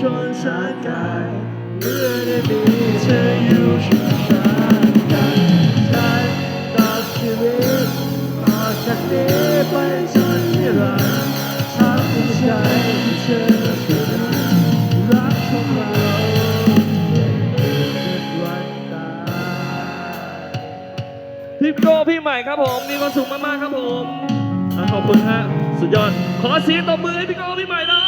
ชนชานกายเมื่อได้มีเธออยู่ข้างๆกันฉันตัดชีวิตต่อจากนี้ไปจนนิรันดร์ทั้งหัวใจที่เธอเชื่อรักของเราเป็นวันตายพี่โก้พี่ใหม่ครับผมมีความสุขมากๆครับผมอขอบคุณฮะ สุดยอด ขอเสียงตบมือให้พี่โก้พี่ใหม่หน่อย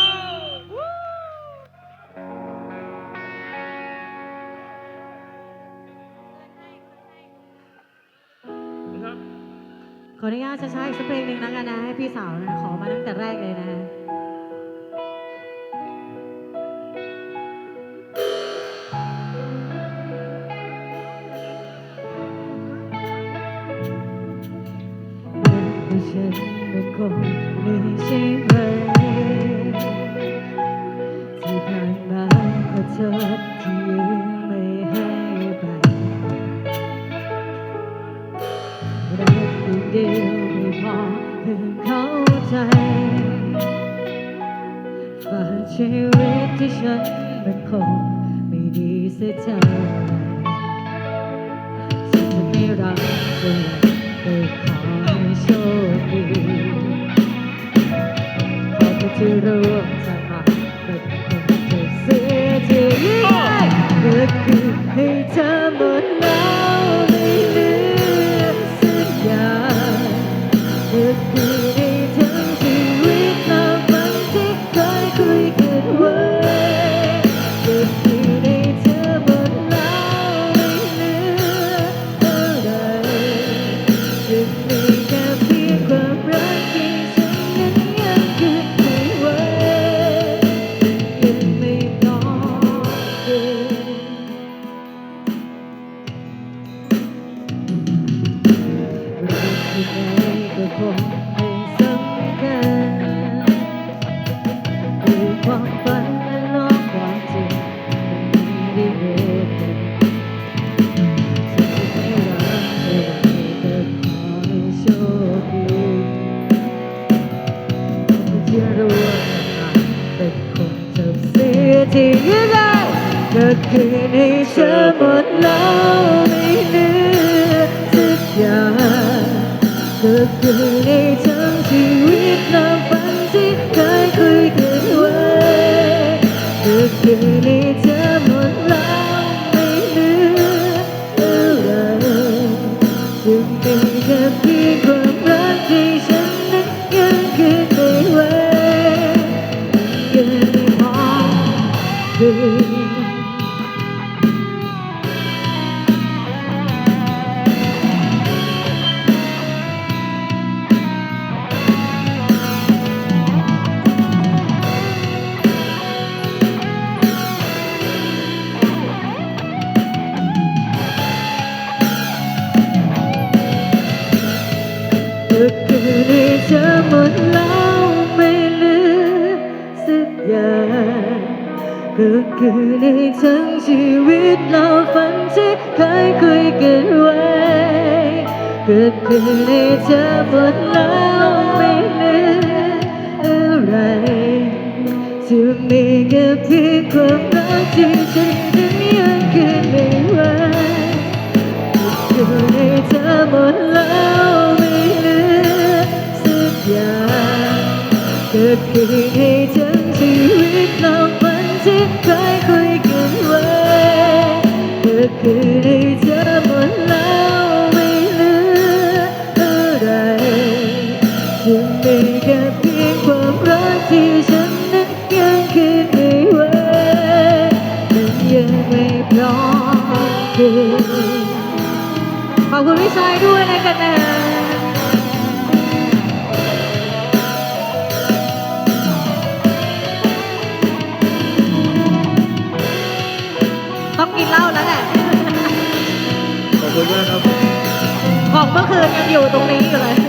ขออนุญาตช้าๆอีกสักเพลงหนึ่งแล้วกันนะ ให้พี่สาวนะขอมาตั้งแต่แรกเลยนะฉันเป็นคนนี้ใช่ไหมที่ผ่านมาขอโทษที่ ใจฝากชีวิตที่ฉันมันคงไม่ดีเสียเท่าไหร่ฉันจะไม่รักเธอแต่ขอให้โชคดีขอแค่ที่รู้ว่าจะมาเป็นคนจะเสียทีก็คือให้เธอหมดแล้ว ก็คงไม่สำคัญคือความฝันและโลกความจริงมันไม่ได้เรียนฉันไม่รักเธอแต่ขอให้โชคดีที่รู้ว่าฉันเป็นคนทำเสียที่ยังไงก็คือในเธอหมดแล้วไม่เหลือสักอย่าง ก็คือในทั้งชีวิตและฝันที่เคยคุยกันไว้ก็คือในเธอหมดแล้วไม่เหลืออะไรจึงเป็น ก็คือในทั้งชีวิตเราฝันที่เคยคุยกันไว้ก็คือในเธอหมดแล้วไม่เหลืออะไรจะมีแค่เพียงความรักที่ฉันนั้นยังเก็บไม่ไหวอยู่ในเธอหมดแล้วไม่เหลือสักอย่างก็คือ คยคุยกันไว้ก็คือในเธอหมดแล้วไม่เหลืออะไรจะมีแค่เพียงความรักที่ฉันนั้นยังคืนไม่ไหวมันยังไม่พร้อมเกินขอบคุณพี่ชายด้วยนะครับนะ ก็คือยังอยู่ตรงนี้อยู่เลย